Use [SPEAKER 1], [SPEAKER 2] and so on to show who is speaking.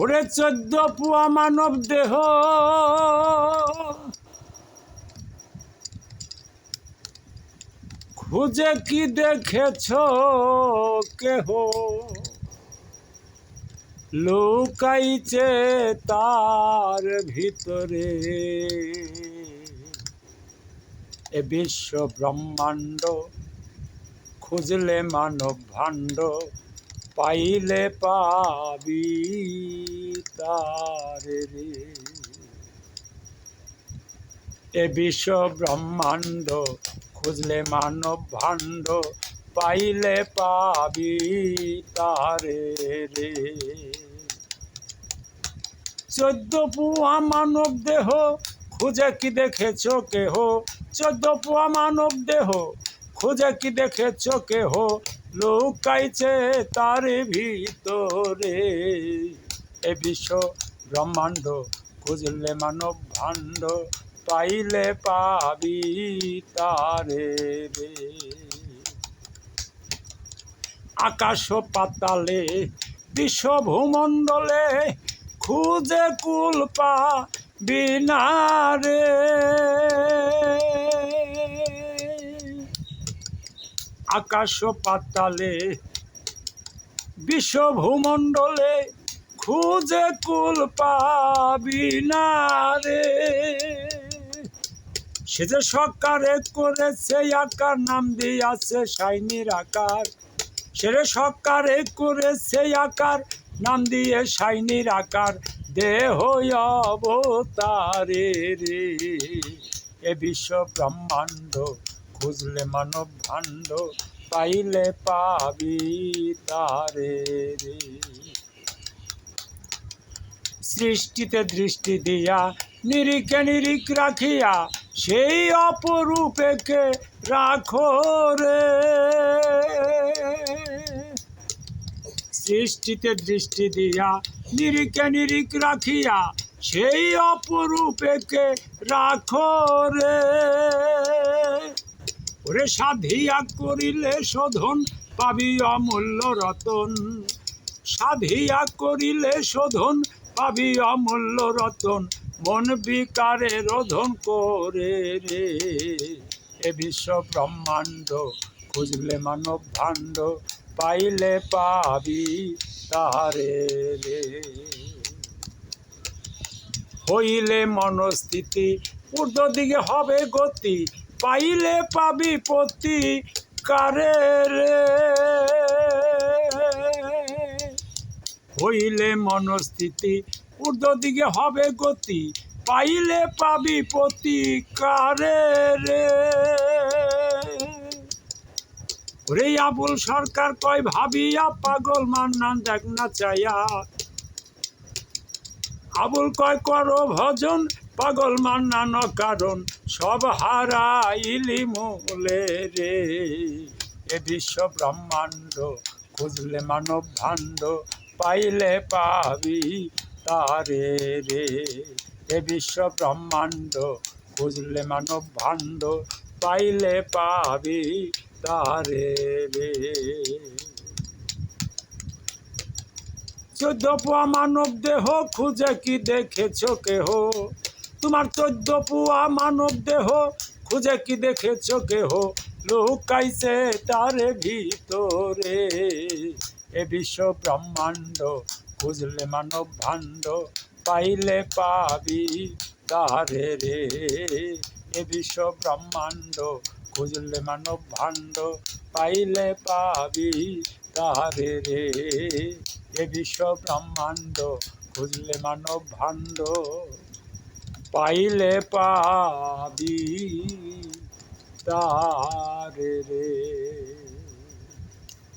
[SPEAKER 1] ওরে চোদ্দ পুয়া মানব দেহ। খুঁজে কি দেখেছ কেহ? লুকাইছে তার ভিতরে। এ বিশ্ব ব্রহ্মাণ্ড খুঁজলে মানব ভাণ্ড। পাইলে পাবি তারে রে। এ বিশ্ব ব্রহ্মাণ্ড, খুঁজলে মানব ভাণ্ড, পাইলে পাবি তারে রে। চোদ্দ পুয়া মানব দেহ, খুঁজে কি দেখেছ কেহ? চোদ্দ পুয়া মানব দেহ, খুঁজে কি দেখেছ কেহ? লুকাইছে তার ভিতরে। এ বিশ্ব ব্রহ্মাণ্ড, খুঁজলে মানব ভাণ্ড, পাইলে পাবি তারে রে। আকাশ পাতালে বিশ্ব ভূমণ্ডলে খুঁজে কুল পা বিনারে আকাশ পাতালে বিশ্ব ভূমণ্ডলে খুঁজে কুল পাবি না রে। সে যে সরকারে করেছে আকার, নাম দিয়াছে সাইনির আকার। সে রে সরকারে করেছে আকার, নাম দিয়ে সাইনির আকার। দেহ অবতারে রে, এ বিশ্ব ব্রহ্মাণ্ড খুঁজলে মানব ভাণ্ড, পাইলে পাবি তারে রে। সৃষ্টিতে দৃষ্টি দিয়া নিরিখে নিরিখ রাখিয়া সেই অপরূপেকে রাখো রে। সৃষ্টিতে দৃষ্টি দিয়া নিরিখে নিরিখ রাখিয়া সেই অপরূপেকে রাখো রে। ওরে সাধিয়া করিলে শোধন পাবি অমূল্য রতন। সাধিয়া করিলে শোধন পাবি অমূল্য রতন। মন বিকারে রোধন করে রে। এ বিশ্ব ব্রহ্মাণ্ড খুঁজলে মানব ভাণ্ড, পাইলে পাবি তারে রে। হইলে মনস্থিতি ঊর্ধ্ব দিকে হবে গতি পাইলে পাবি পতি কারে রে। হইলে মনস্থিতি ঊর্ধ্ব দিকে হবে গতি, পাইলে পাবি পতি কারে রে। ওরে আবুল সরকার কয়, ভাবিয়া পাগল, মান্নান দেখ না চাইয়া আবুল কয়, করো ভজন পাগল মান্নান কারণ সব হারাইলি মোলে রে। এ বিশ্ব ব্রহ্মাণ্ড, খুঁজলে মানব ভাণ্ড, পাইলে পাবি তারে রে। এ বিশ্ব ব্রহ্মাণ্ড, খুঁজলে মানব ভাণ্ড, পাইলে পাবি তারে রে। চোদ্দ মানব দেহ খুঁজে কি দেখেছ কেহ? তোমার চোদ্দ পুয়া মানব দেহ, খুঁজে কি দেখেছ কেহ? লুকাইছে তারে ভিতরে। এ বিশ্ব ব্রহ্মাণ্ড, খুঁজলে মানব ভাণ্ড, পাইলে পাবি তারে রে। এ বিশ্ব ব্রহ্মাণ্ড, খুঁজলে মানব ভাণ্ড, পাইলে পাবি তারে রে। এ বিশ্ব ব্রহ্মাণ্ড, খুঁজলে মানব ভাণ্ড। পাইলে পাবি তার রে।